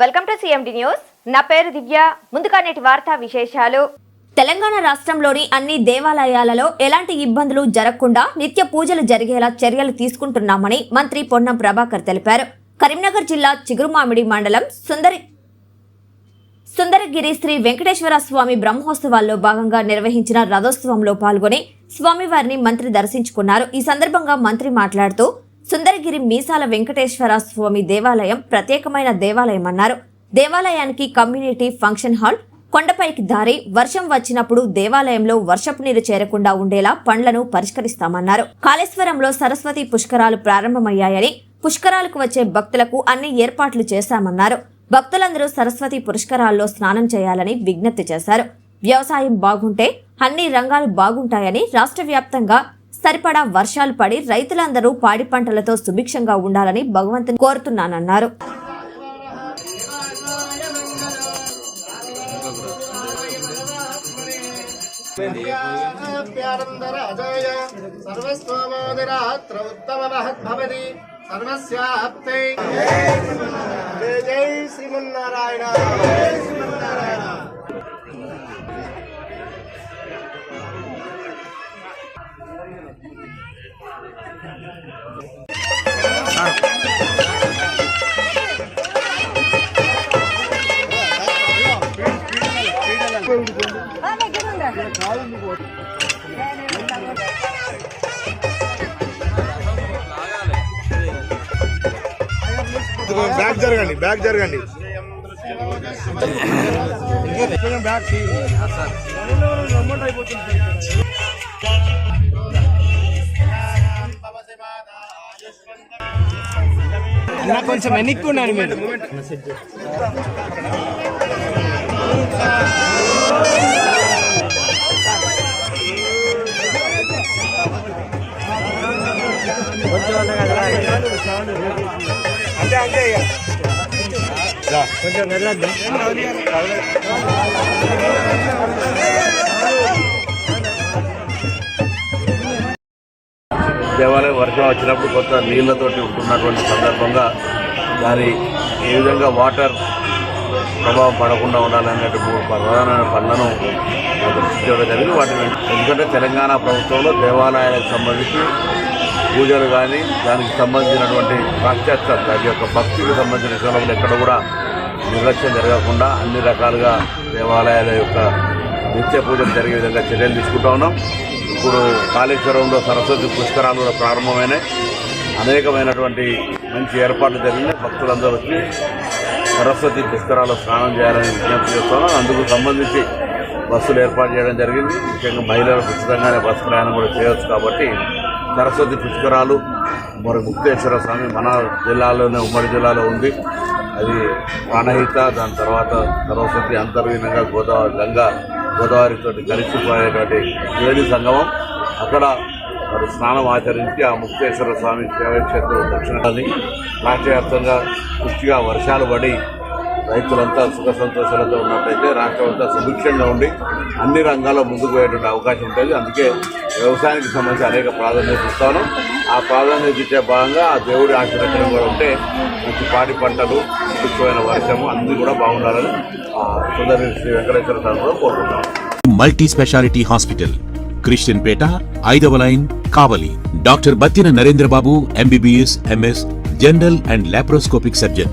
Welcome to CMD news నా పేరు దివ్య. ముందుగా నేటి వార్తా విశేషాలు. తెలంగాణ రాష్ట్రంలోని అన్ని దేవాలయాలలో ఎలాంటి ఇబ్బందులు జరగకుండా నిత్య పూజలు జరిగేలా చర్యలు తీసుకుంటున్నామని మంత్రి పొన్నం ప్రభాకర్ తెలిపారు. కరీంనగర్ జిల్లా చిగురుమామిడి మండలం సుందరి సుందరగిరి శ్రీ వెంకటేశ్వర స్వామి బ్రహ్మోత్సవాల్లో భాగంగా నిర్వహించిన రథోత్సవంలో పాల్గొని స్వామివారిని మంత్రి దర్శించుకున్నారు. ఈ సందర్భంగా మంత్రి మాట్లాడుతూ సుందరగిరి మీసాల వెంకటేశ్వర స్వామి దేవాలయం ప్రత్యేకమైన దేవాలయం అన్నారు. దేవాలయానికి కమ్యూనిటీ ఫంక్షన్ హాల్ కొండపైకి దారి వర్షం వచ్చినప్పుడు దేవాలయంలో వర్షపు నీరు చేరకుండా ఉండేలా పండ్లను పరిష్కరిస్తామన్నారు. కాళేశ్వరంలో సరస్వతి పుష్కరాలు ప్రారంభమయ్యాయని పుష్కరాలకు వచ్చే భక్తులకు అన్ని ఏర్పాట్లు చేశామన్నారు. భక్తులందరూ సరస్వతి పుష్కరాల్లో స్నానం చేయాలని విజ్ఞప్తి చేశారు. వ్యవసాయం బాగుంటే అన్ని రంగాలు బాగుంటాయని రాష్ట్ర వ్యాప్తంగా సరిపడా వర్షాలు పడి రైతులందరూ పాడి పంటలతో సుభిక్షంగా ఉండాలని భగవంతుని కోరుతున్నానన్నారు प्यारन्दराजाय सर्वस्वमोदिरात्र उत्तममहद्भवति सर्वस्याप्तै जय जय श्रीमन्नारायण బ్యాక్ జరగండి బ్యాక్ జరగండి. నా నాకు కొంచెం వెనక్కి ఉన్నాను మీరు. అంతే కొంచెం దేవాలయం వర్షం వచ్చినప్పుడు కొంత నీళ్ళతోటి ఉంటున్నటువంటి సందర్భంగా దాని ఏ విధంగా వాటర్ ప్రభావం పడకుండా ఉండాలనేటువంటి మూడు ప్రధానమైన పనులను దృష్టించడం జరిగింది వాటిని ఎందుకంటే తెలంగాణ ప్రభుత్వంలో దేవాలయాలకు సంబంధించి పూజలు కానీ దానికి సంబంధించినటువంటి పాశ్చాత్య దాని యొక్క భక్తికి సంబంధించిన విషయంలో ఎక్కడ కూడా నిర్లక్ష్యం జరగకుండా అన్ని రకాలుగా దేవాలయాల యొక్క నిత్య పూజలు జరిగే విధంగా చర్యలు తీసుకుంటా ఉన్నాం. ఇప్పుడు కాళేశ్వరంలో సరస్వతి పుష్కరాలు కూడా ప్రారంభమైనాయి. అనేకమైనటువంటి మంచి ఏర్పాట్లు జరిగినాయి. భక్తులందరూ వచ్చి సరస్వతి పుష్కరాల్లో స్నానం చేయాలని విజ్ఞప్తి చేస్తున్నాం అందుకు సంబంధించి బస్సులు ఏర్పాటు చేయడం జరిగింది. ముఖ్యంగా మహిళలకు ఉచితంగానే బస్సు ప్రయాణం కూడా చేయవచ్చు కాబట్టి సరస్వతి పుష్కరాలు మరి ముక్తేశ్వర స్వామి మన జిల్లాలోనే ఉమ్మడి జిల్లాలో ఉంది. అది ప్రాణహిత దాని తర్వాత సరస్వతి అంతర్లీనంగా గోదావరి గంగా గోదావరితో కలిసిపోయేటువంటి వేడి సంగమం. అక్కడ మరి స్నానం ఆచరించి ఆ ముక్తేశ్వర స్వామి శివక్షేత్రం దక్షిణాన్ని రాష్ట్రవ్యాప్తంగా పుష్టిగా వర్షాలు పడి రైతులంతా సుఖ సంతోషాలతో ఉన్నట్టయితే రాష్ట్రం అంతా సుభిక్షంగా ఉండి అన్ని రంగాల్లో ముందుకు పోయేటువంటి అవకాశం ఉంటుంది. అందుకే వ్యవసాయానికి సంబంధించి అనేక ప్రాధాన్యత ఇస్తాను ఆ ప్రాధాన్యత ఇచ్చే భాగంగా ఆ దేవుడి ఆశీర్వచనం కూడా ఉంటే మంచి పాడి పంటలు సుభిక్షమైన వర్షము అన్నీ కూడా బాగుండాలని ఆ సుందరి శ్రీ వెంకటేశ్వర స్వామి కూడా కోరుకుంటాను multi speciality hospital Christian Peta ఐదవ line Kavali. Doctor Battina Narendrababu MBBS MS general and laparoscopic surgeon.